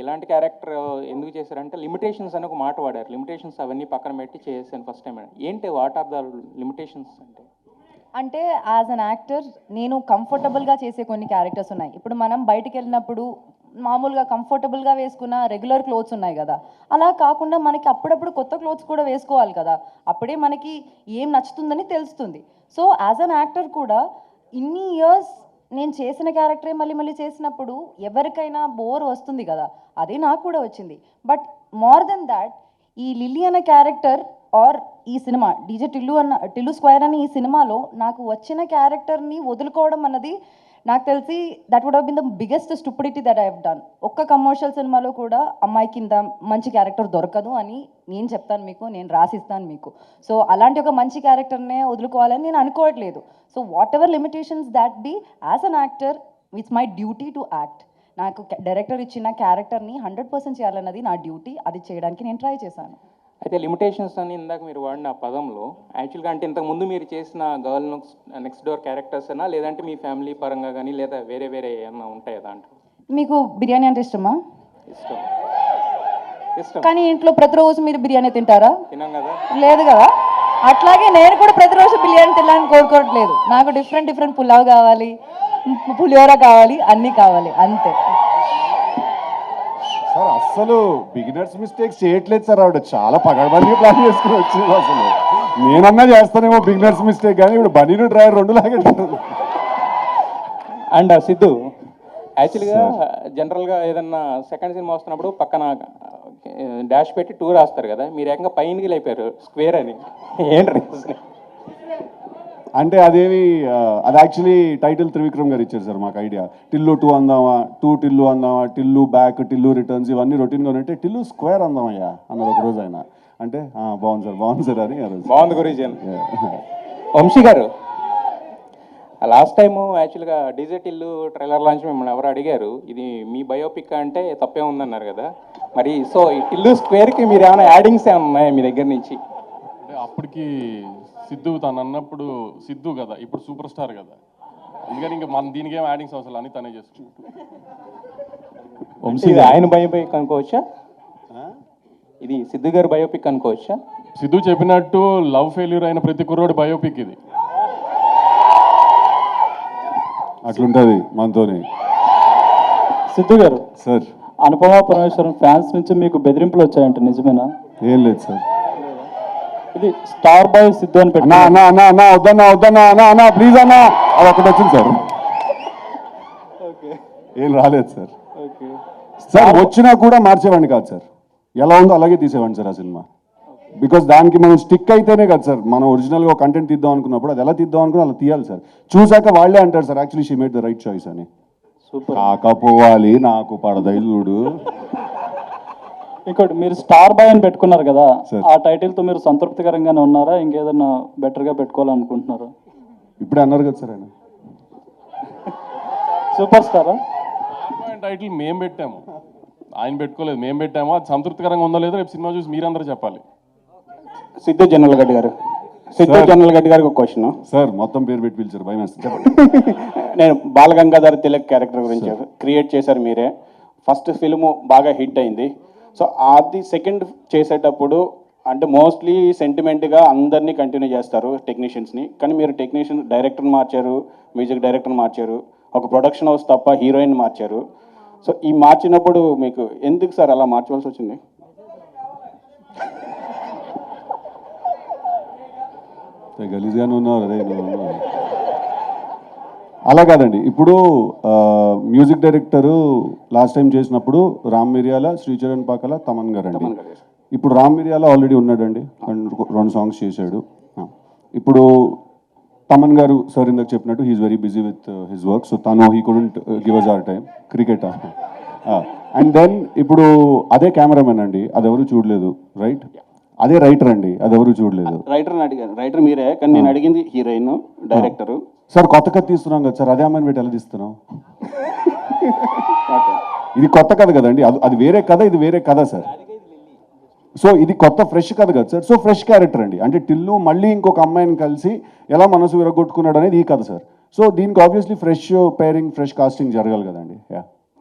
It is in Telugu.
ఇలాంటి క్యారెక్టర్ ఎందుకు చేశారంటే లిమిటేషన్స్ అని ఒక మాట వాడారు. లిమిటేషన్స్ అవన్నీ పక్కన పెట్టి చేశాను ఫస్ట్ టైం ఏంటి వాట్ ఆర్ ద లిమిటేషన్స్ అంటే? అంటే యాజ్ అన్ యాక్టర్ నేను కంఫర్టబుల్గా చేసే కొన్ని క్యారెక్టర్స్ ఉన్నాయి. ఇప్పుడు మనం బయటికి వెళ్ళినప్పుడు మామూలుగా కంఫర్టబుల్గా వేసుకున్న రెగ్యులర్ క్లోత్స్ ఉన్నాయి కదా. అలా కాకుండా మనకి అప్పుడప్పుడు కొత్త క్లోత్స్ కూడా వేసుకోవాలి కదా. అప్పుడే మనకి ఏం నచ్చుతుందని తెలుస్తుంది. సో యాజ్ అన్ యాక్టర్ కూడా ఇన్ని ఇయర్స్ నేను చేసిన క్యారెక్టరే మళ్ళీ మళ్ళీ చేసినప్పుడు ఎవరికైనా బోర్ వస్తుంది కదా అదే నాకు కూడా వచ్చింది. బట్ మోర్ దెన్ దాట్ ఈ లిల్లీ అనే క్యారెక్టర్ ఆర్ ఈ సినిమా డీజే టిల్లు అన్న టిల్లు స్క్వేర్ అనే ఈ సినిమాలో నాకు వచ్చిన క్యారెక్టర్ని వదులుకోవడం అన్నది నాకు తెలిసి that would been the biggest stupidity that I have done ఒక్క కమర్షియల్ సినిమాలో కూడా అమ్మాయి కింద మంచి క్యారెక్టర్ దొరకదు అని నేను చెప్తాను మీకు నేను రాసిస్తాను మీకు. సో అలాంటి ఒక మంచి క్యారెక్టర్నే వదులుకోవాలని నేను అనుకోవట్లేదు. So whatever limitations that be as an actor it's my duty to act నాకు డైరెక్టర్ ఇచ్చిన క్యారెక్టర్ని హండ్రెడ్ పర్సెంట్ చేయాలన్నది నా డ్యూటీ అది చేయడానికి నేను ట్రై చేశాను. అయితే లిమిటేషన్స్ అని ఇందాక మీరు వాడిన ఆ పదంలో యాక్చువల్గా అంటే ఇంతకు ముందు మీరు చేసిన గర్ల్ నెక్స్ట్ డోర్ క్యారెక్టర్స్ అయినా లేదంటే మీ ఫ్యామిలీ పరంగా కానీ లేదా వేరే వేరే ఏమన్నా ఉంటాయా దాంట్లో? మీకు బిర్యానీ అంటే ఇష్టమా? ఇష్టం. ఇష్టం. కానీ ఇంట్లో ప్రతిరోజు మీరు బిర్యానీ తింటారా? తినాం కదా. లేదు కదా. అట్లాగే నేను కూడా ప్రతిరోజు బిర్యానీ తినాలని కోరుకోవట్లేదు. నాకు డిఫరెంట్ డిఫరెంట్ పులావ్ కావాలి పులిహోర కావాలి అన్నీ కావాలి అంతే. సార్ అస్సలు బిగినర్స్ మిస్టేక్స్ చేయట్లేదు సార్ ఆవిడ. చాలా పగడబంది ప్లాన్ చేసుకుని వచ్చింది అసలు. నేనన్నా చేస్తానేమో బిగినర్స్ మిస్టేక్ కానీ ఇప్పుడు బనీను డ్రైవర్ రెండు లాగేటప్పుడు అండ్ సిద్ధు యాక్చువల్గా జనరల్గా ఏదన్నా సెకండ్ సినిమా వస్తున్నప్పుడు పక్కన డాష్ పెట్టి టూ రాస్తారు కదా. మీరు ఏకంగా పైనకి లేపారు. స్క్వేర్ అని. ఏంటి? అంటే అదేమి అది యాక్చువల్లీ టైటిల్ త్రివిక్రమ్ గారు ఇచ్చారు సార్ మాకు ఐడియా టిల్లు టూ అందామా టూ టిల్లు అందామా టిల్లు బ్యాక్ టిల్లు రిటర్న్స్ ఇవన్నీ రొటీన్గా ఉంటే టిల్లు స్క్వేర్ అందామయ్యా అన్నారు ఒక రోజు ఆయన అంటే "ఆ, బాగుంది సార్ బాగుంది సార్ అని బాగుంది గురించి. వంశీ గారు లాస్ట్ టైం యాక్చువల్గా డీజెట్ ఇల్లు ట్రైలర్ లాంచ్ మిమ్మల్ని ఎవరు అడిగారు? ఇది మీ బయోపిక్ అంటే తప్పే ఉందన్నారు కదా. మరి సో ఈ ఇల్లు స్క్వేర్కి మీరు ఏమైనా యాడింగ్స్ ఏమైనా ఉన్నాయా మీ దగ్గర నుంచి? అప్పటికి సిద్ధు తను అన్నప్పుడు సిద్ధు కదా ఇప్పుడు సూపర్ స్టార్ కదా. అందుకని ఇంకా మన దీనికి ఏం యాడింగ్స్ అవసరం అని తనే చేసుకుంటాం ఇది ఆయన బయోపిక్ అనుకోవచ్చా? ఇది సిద్ధు గారి బయోపిక్ అనుకోవచ్చా? సిద్ధు చెప్పినట్టు లవ్ ఫెయిల్యూర్ అయిన ప్రతి కుర్రోడి బయోపిక్ ఇది. అట్లుంటుంది మనతోని. సిద్ధు గారు సార్. అనుపమ పరమేశ్వరం ఫ్యాన్స్ నుంచి మీకు బెదిరింపులు వచ్చాయంట నిజమేనా? ఏం లేదు సార్. ఇది స్టార్ బాయ్ సిద్ధు అని పెట్టిన అన్నా అన్నా అన్నా వద్దన్నా వద్దన్నా అన్నా అన్నా ప్లీజ్ అన్నా. అది ఒకటి వచ్చింది సార్. ఏం రాలేదు సార్. సార్ వచ్చినా కూడా మార్చేవాడిని కాదు సార్. ఎలా ఉందో అలాగే తీసేవాడిని సార్ ఆ సినిమా. బికాస్ దానికి మనం స్టిక్ అయితేనే కదా సార్ మనం ఒరిజినల్గా కంటెంట్ తీద్దాం అనుకున్నప్పుడు అది ఎలా తీద్దాం అనుకున్నా అలా తీయాలి సార్. చూసాక వాళ్ళే అంటారు sir actually she made the right choice అని. కాకపోవాలి నాకు పడదైదుడు ఇంకోటి మీరు స్టార్ బాయ్ అని పెట్టుకున్నారు కదా. ఆ టైటిల్తో మీరు సంతృప్తికరంగానే ఉన్నారా? ఇంకేదన్నా బెటర్గా పెట్టుకోవాలనుకుంటున్నారా? ఇప్పుడే అన్నారు కదా సార్ ఆయన. సూపర్ స్టారా? టైటిల్ మేము పెట్టాము. ఆయన పెట్టుకోలేదు. మేము పెట్టాము? అది సంతృప్తికరంగా ఉందో లేదో రేపు సినిమా చూసి మీరందరూ చెప్పాలి. సిద్ధు జనరల్ గడ్డి గారు. సిద్ధు. జనరల్ గడ్డి గారికి ఒక క్వశ్చన్ సార్ మొత్తం పేరు పెట్టి పిలిచారు. భయం నేను బాలగంగాధర్ తిలక్ క్యారెక్టర్ గురించి క్రియేట్ చేశారు మీరే. ఫస్ట్ ఫిల్మ్ బాగా హిట్ అయింది. సో అది సెకండ్ చేసేటప్పుడు అంటే మోస్ట్లీ సెంటిమెంట్గా అందరినీ కంటిన్యూ చేస్తారు టెక్నీషియన్స్ని. కానీ మీరు టెక్నీషియన్ డైరెక్టర్ని మార్చారు మ్యూజిక్ డైరెక్టర్ని మార్చారు ఒక ప్రొడక్షన్ హౌస్ తప్ప హీరోయిన్ మార్చారు. సో ఈ మార్చినప్పుడు మీకు ఎందుకు సార్ అలా మార్చవలసి వచ్చింది? గలీజ్గానే ఉన్నారు. అదే అలా కాదండి. ఇప్పుడు మ్యూజిక్ డైరెక్టరు లాస్ట్ టైం చేసినప్పుడు రామ్ మిరియాల శ్రీచరణ్ పాకల తమన్ గారు అండి ఇప్పుడు రామ్ మిరియాల ఆల్రెడీ ఉన్నాడండి. రెండు రెండు సాంగ్స్ చేశాడు. ఇప్పుడు తమన్ గారు సార్ ఇందాక చెప్పినట్టు he's very busy with his work so తను he couldn't give us our time cricket? And then ఇప్పుడు అదే కెమెరామెన్ అండి. అది ఎవరు చూడలేదు. రైట్? అదే రైటర్ అండి. అది ఎవరు చూడలేదు రైటర్ని అడిగాను. రైటర్ మీరే కానీ నేను అడిగింది హీరోయిన్ డైరెక్టరు. సార్ కొత్త కథ తీస్తున్నాం కదా సార్ అదే అమ్మాయిని పెట్టి ఎలా తీస్తున్నాం ఇది కొత్త కథ కదండి అది అది వేరే కథ ఇది వేరే కథ సార్. సో ఇది కొత్త ఫ్రెష్ కథ కదా సార్. సో ఫ్రెష్ క్యారెక్టర్ అండి. అంటే టిల్లు మళ్ళీ ఇంకొక అమ్మాయిని కలిసి ఎలా మనసు విరగొట్టుకున్నాడు అనేది ఈ కథ సార్. సో దీనికి obviously fresh pairing fresh casting జరగాలి కదండి. యా